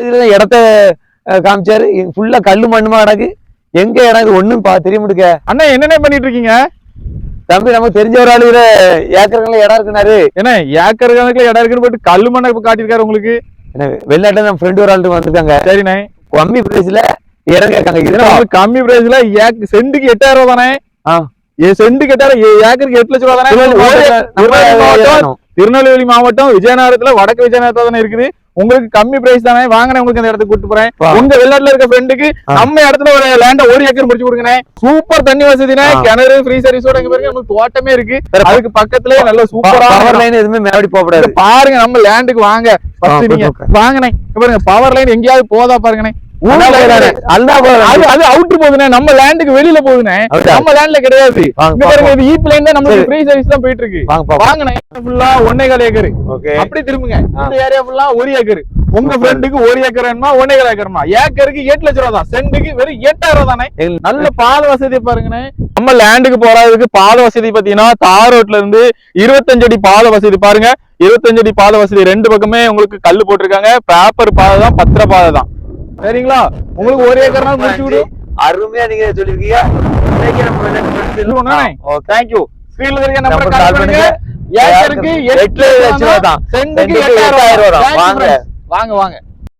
இதுல இடத்த காமிச்சாரு. ஃபுல்லா கல்லு மண்ணுமா கிடக்கு எங்க இடம் இது ஒண்ணும் பா தெரிய முடிக்க அண்ணா என்னென்ன பண்ணிட்டு இருக்கீங்க தம்பி நமக்கு தெரிஞ்ச ஒரு ஆளு இதுல ஏக்கருங்கள இடம் இருக்குனாரு. என்ன ஏக்கர் கணக்குல இடம் இருக்குன்னு போயிட்டு கல்லு மண்ணை இப்ப காட்டியிருக்காரு உங்களுக்கு? என்ன வெளிநாட்டுல நம்ம ஃப்ரெண்டு ஒரு ஆள் வந்திருக்காங்க. சரிண்ணே. கம்மி பிரைஸ்ல இடம் கேட்காங்க. ஏன்னா இதுல உங்களுக்கு கம்மி பிரைஸ்ல ஏக் சென்ட்டுக்கு எட்டாயிரம் ரூபா தானே? ஆ. ஏ சென்ட்டுக்கு எட்டாயிரம் ஏக்கருக்கு எட்டு லட்சம் ரூபா தானே? திருநெல்வேலி மாவட்டம் விஜயநகரத்துல வடக்கு விஜயநகரத்துல தானே இருக்குது? உங்களுக்கு கம்மி பிரைஸ் தானே? வாங்கினேன் உங்களுக்கு அந்த இடத்துக்கு கூட்டு போறேன். உங்க வெளிநாட்டுல இருக்க ஃப்ரெண்டுக்கு. நம்ம இடத்துல ஒரு லேண்ட ஒரு ஏக்கர் முடிச்சு கொடுங்கண்ணே. சூப்பர் தண்ணி வசதினே. கிணறு ஃப்ரீ சர்வீஸோட பாருங்க நமக்கு தோட்டமே இருக்கு. அதுக்கு பக்கத்துலயே நல்ல சூப்பரா பவர் லைன் எதுவுமே மேலடி போக கூடாது. பாருங்க நம்ம லேண்டுக்கு வாங்க. இங்க பாருங்க பவர் லைன் எங்கேயாவது போதா பாருங்கண்ணே. அவுட்ரு போகுதுண்ணே. நம்ம லேண்டுக்கு வெளியில அவுட்டா? நம்ம லேண்ட்ல கிடையாது. இது ஈப் லைன் தான் நமக்கு சரி. ஃப்ரீ சர்வீஸ் தான் போயிட்டு இருக்கு வாங்க ஃபுல்லா ஒன்னே கால் ஏக்கர். அப்படி திரும்புங்க. இந்த ஏரியா ஃபுல்லா ஒரு ஏக்கர். உங்க. ஃப்ரெண்டுக்கு ஒரு ஏக்கர் வேணுமா ஒன்னே கால் ஏக்கர்மா? ஏக்கருக்கு எட்டு லட்சம் ரூபா தான். சென்ட்டுக்கு வெறும் எட்டாயிரம் தானே. நல்ல பாத வசதி பாருங்கண்ணே. நம்ம லேண்டுக்கு போறதுக்கு பாத வசதி பாத்தீங்கன்னா தார் ரோட்ல இருந்து இருபத்தஞ்சு அடி பாத வசதி பாருங்க. இருபத்தஞ்சு அடி பாத வசதி ரெண்டு பக்கமே உங்களுக்கு கல்லு போட்டிருக்காங்க. பேப்பர் பாதை தான் பத்திர பாதை தான். சரிங்களா? உங்களுக்கு ஒரு ஏக்கர்னா முடிச்சு விடு. அருமையா நீங்க சொல்லிருக்கீங்க. தேங்க்யூ ஸ்கிரீன்ல இருக்க நம்பர் கால் பண்ணுங்க. ஏக்கருக்கு எட்டு எட்டு லட்சம் ரூபா தான். ரூபா. Thank you வாங்க. வாங்க வாங்க.